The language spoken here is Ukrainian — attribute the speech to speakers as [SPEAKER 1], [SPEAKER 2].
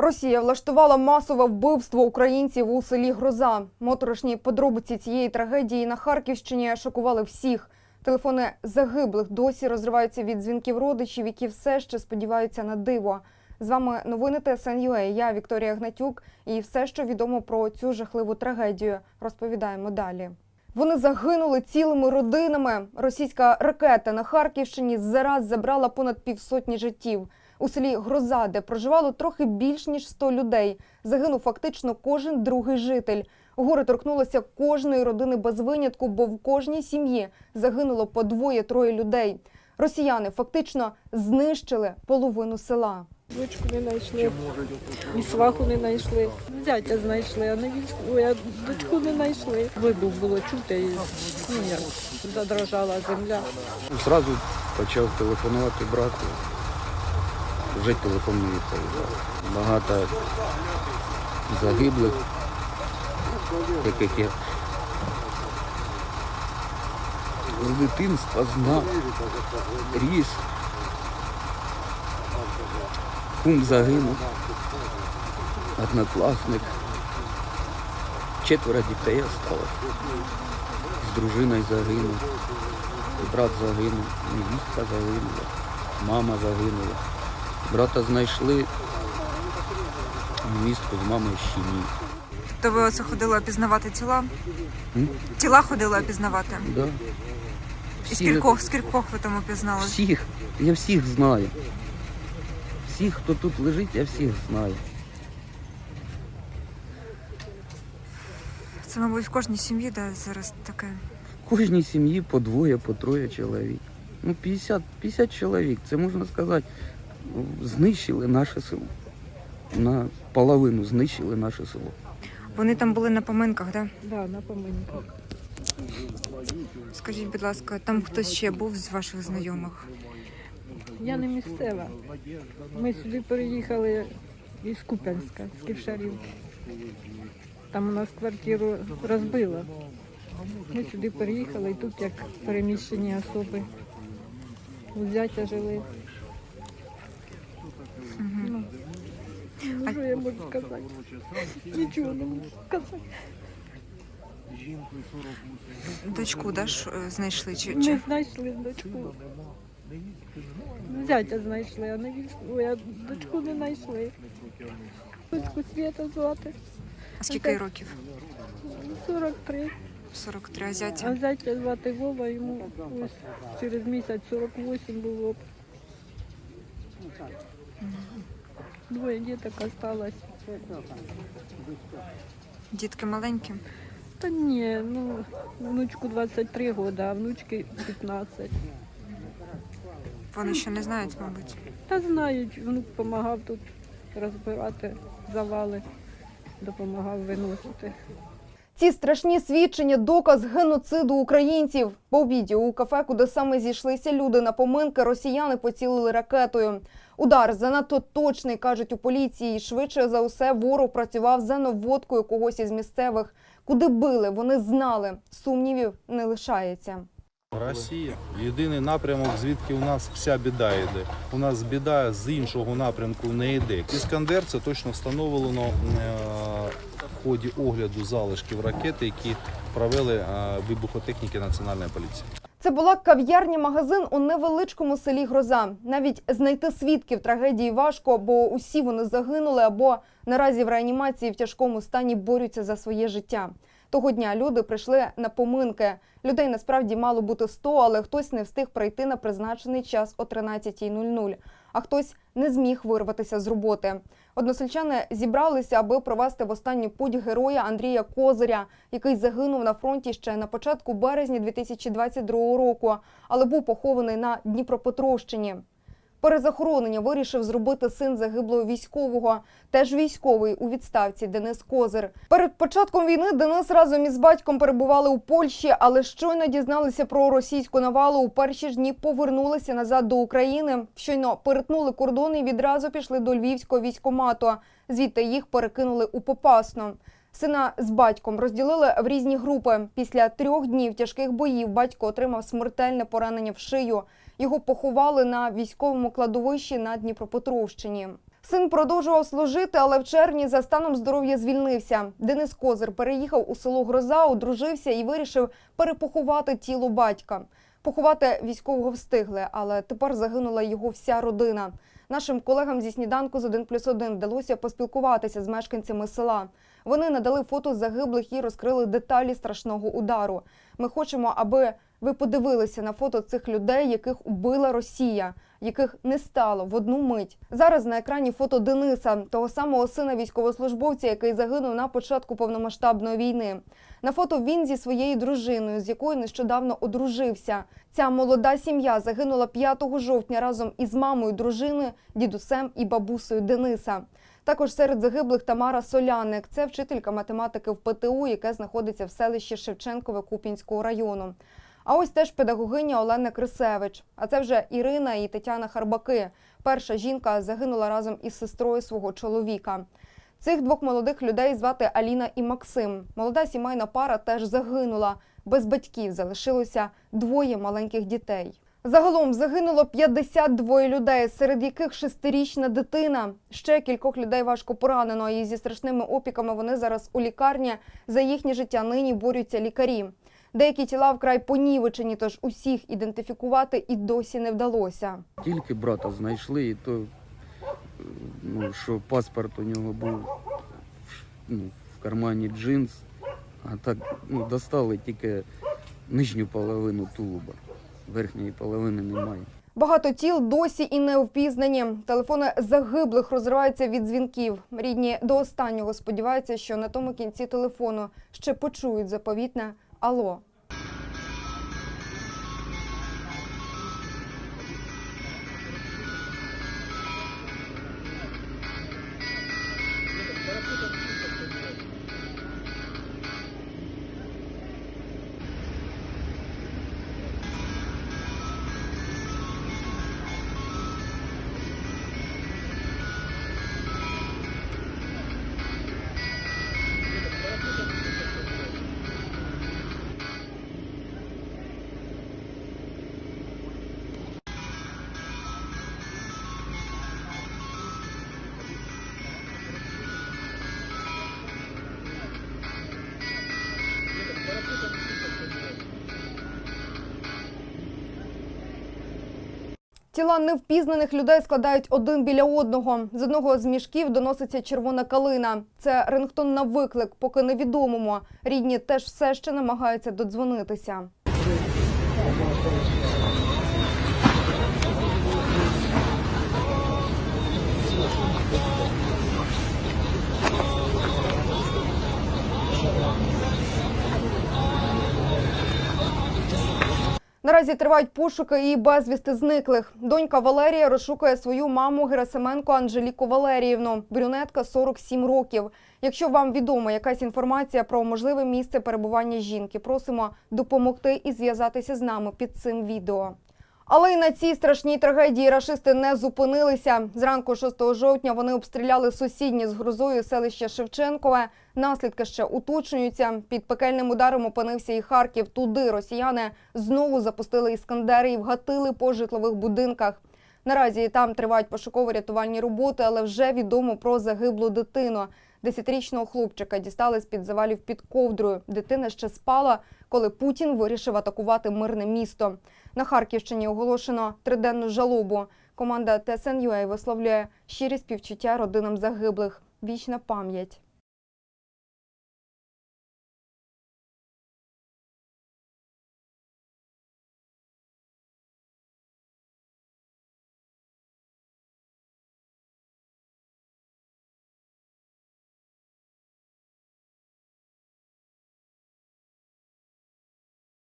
[SPEAKER 1] Росія влаштувала масове вбивство українців у селі Гроза. Моторошні подробиці цієї трагедії на Харківщині шокували всіх. Телефони загиблих досі розриваються від дзвінків родичів, які все ще сподіваються на диво. З вами новини ТСН.UA. Я Вікторія Гнатюк. І все, що відомо про цю жахливу трагедію, розповідаємо далі. Вони загинули цілими родинами. Російська ракета на Харківщині зараз забрала понад півсотні життів. У селі Гроза, де проживало трохи більш ніж 100 людей, загинув фактично кожен другий житель. Горе торкнулося кожної родини без винятку, бо в кожній сім'ї загинуло по двоє-троє людей. Росіяни фактично знищили половину села.
[SPEAKER 2] Дочку не знайшли, і сваху не знайшли. Зятя знайшли, а ой, дочку не знайшли. Вибух було чути, і ну, як задрожала земля.
[SPEAKER 3] Зразу почав телефонувати брату. Вже телефон. Багато загиблих, яких я з дитинства знав, ріс. Кум загинув, однокласник. Четверо дітей осталось. З дружиною загинув. Брат загинув, невістка загинула, мама загинула. Брата знайшли, невістку з мамою ще ні.
[SPEAKER 4] То ви оце ходили опізнавати тіла?
[SPEAKER 3] М?
[SPEAKER 4] Тіла ходили опізнавати.
[SPEAKER 3] Да.
[SPEAKER 4] І скількох, скількох ви там опізнали?
[SPEAKER 3] Всіх, я всіх знаю. Всіх, хто тут лежить, я всіх знаю.
[SPEAKER 4] Це, мабуть, в кожній сім'ї, де зараз таке.
[SPEAKER 3] В кожній сім'ї по двоє, по троє чоловік. Ну, 50, 50 чоловік, це можна сказати, знищили наше село. На половину знищили наше село.
[SPEAKER 4] Вони там були на поминках, да?
[SPEAKER 2] Да, на поминках.
[SPEAKER 4] Скажіть, будь ласка, там хтось ще був з ваших знайомих?
[SPEAKER 2] Я не місцева. Ми сюди переїхали із Куп'янська, з Ківшарів. Там у нас квартиру розбило. Ми сюди переїхали і тут як переміщені особи. У зятя жили. Ну, ну, що я можу сказати? Нічого не можу сказати.
[SPEAKER 4] Дочку, да, ж, е, знайшли? Чи,
[SPEAKER 2] Ми знайшли дочку. Зятя знайшли, а невістку, ой, а дочку не знайшли. Дочку Свята звати.
[SPEAKER 4] А скільки їй років?
[SPEAKER 2] 43.
[SPEAKER 4] 43, а
[SPEAKER 2] А
[SPEAKER 4] зятя?
[SPEAKER 2] зятя звати Вова, йому ось через місяць 48 було. б. Двоє діток осталось.
[SPEAKER 4] Дітки маленькі?
[SPEAKER 2] Та ні, ну, внучку 23 роки, а внучки 15.
[SPEAKER 4] Вони ще не знають, мабуть.
[SPEAKER 2] Та знають, внук допомагав тут розбирати завали, допомагав виносити.
[SPEAKER 1] Ці страшні свідчення доказ геноциду українців. По обіді у кафе, куди саме зійшлися люди на поминки, росіяни поцілили ракетою. Удар занадто точний, кажуть у поліції. Швидше за усе ворог працював за наводкою когось із місцевих. Куди били, вони знали. Сумнівів не лишається.
[SPEAKER 5] Росія єдиний напрямок, звідки у нас вся біда йде. У нас біда з іншого напрямку не йде. Іскандер це точно встановлено е, в ході огляду залишків ракети, які провели е, вибухотехніки Національної поліції.
[SPEAKER 1] Це була кав'ярня-магазин у невеличкому селі Гроза. Навіть знайти свідків трагедії важко, бо усі вони загинули або наразі в реанімації в тяжкому стані борються за своє життя. Того дня люди прийшли на поминки. Людей насправді мало бути 100, але хтось не встиг прийти на призначений час о 13.00, а хтось не зміг вирватися з роботи. Односельчани зібралися, аби провести в останню путь героя Андрія Козиря, який загинув на фронті ще на початку березня 2022 року, але був похований на Дніпропетровщині. Перезахоронення вирішив зробити син загиблого військового, теж військовий у відставці Денис Козир. Перед початком війни Денис разом із батьком перебували у Польщі, але щойно дізналися про російську навалу. У перші ж дні повернулися назад до України. Щойно перетнули кордон і відразу пішли до львівського військомату. Звідти їх перекинули у Попасну. Сина з батьком розділили в різні групи. Після трьох днів тяжких боїв батько отримав смертельне поранення в шию. Його поховали на військовому кладовищі на Дніпропетровщині. Син продовжував служити, але в червні за станом здоров'я звільнився. Денис Козир переїхав у село Гроза, одружився і вирішив перепоховати тіло батька. Поховати військового встигли, але тепер загинула його вся родина. Нашим колегам зі сніданку з 1 плюс 1 вдалося поспілкуватися з мешканцями села. Вони надали фото загиблих і розкрили деталі страшного удару. Ми хочемо, аби ви подивилися на фото цих людей, яких убила Росія, яких не стало в одну мить. Зараз на екрані фото Дениса, того самого сина військовослужбовця, який загинув на початку повномасштабної війни. На фото він зі своєю дружиною, з якою нещодавно одружився. Ця молода сім'я загинула 5 жовтня разом із мамою дружини, дідусем і бабусею Дениса. Також серед загиблих Тамара Соляник. Це вчителька математики в ПТУ, яке знаходиться в селищі Шевченкове Купінського району. А ось теж педагогиня Олена Крисевич. А це вже Ірина і Тетяна Харбаки. Перша жінка загинула разом із сестрою свого чоловіка. Цих двох молодих людей звати Аліна і Максим. Молода сімейна пара теж загинула. Без батьків залишилося двоє маленьких дітей. Загалом загинуло 52 людей, серед яких шестирічна дитина. Ще кількох людей важко поранено. І зі страшними опіками вони зараз у лікарні. За їхнє життя нині борються лікарі. Деякі тіла вкрай понівечені, тож усіх ідентифікувати і досі не вдалося.
[SPEAKER 3] Тільки брата знайшли, і то, ну, що паспорт у нього був ну, в кармані джинс, а так ну, достали тільки нижню половину тулуба. Верхньої половини немає.
[SPEAKER 1] Багато тіл досі і не впізнані. Телефони загиблих розриваються від дзвінків. Рідні до останнього сподіваються, що на тому кінці телефону ще почують заповітне Алло. Тіла невпізнаних людей складають один біля одного. З одного з мішків доноситься червона калина. Це рингтон на виклик, поки невідомому. Рідні теж все ще намагаються додзвонитися. Наразі тривають пошуки і безвісти зниклих. Донька Валерія розшукує свою маму Герасименко Анжеліку Валеріївну. Брюнетка 47 років. Якщо вам відома якась інформація про можливе місце перебування жінки, просимо допомогти і зв'язатися з нами під цим відео. Але й на цій страшній трагедії рашисти не зупинилися. Зранку 6 жовтня вони обстріляли сусіднє з грозою селище Шевченкове. Наслідки ще уточнюються. Під пекельним ударом опинився і Харків. Туди росіяни знову запустили іскандери і вгатили по житлових будинках. Наразі там тривають пошуково-рятувальні роботи, але вже відомо про загиблу дитину. Десятирічного хлопчика дістали з-під завалів під ковдрою. Дитина ще спала, коли Путін вирішив атакувати мирне місто. На Харківщині оголошено триденну жалобу. Команда ТСН.UA висловлює щирі співчуття родинам загиблих. Вічна пам'ять.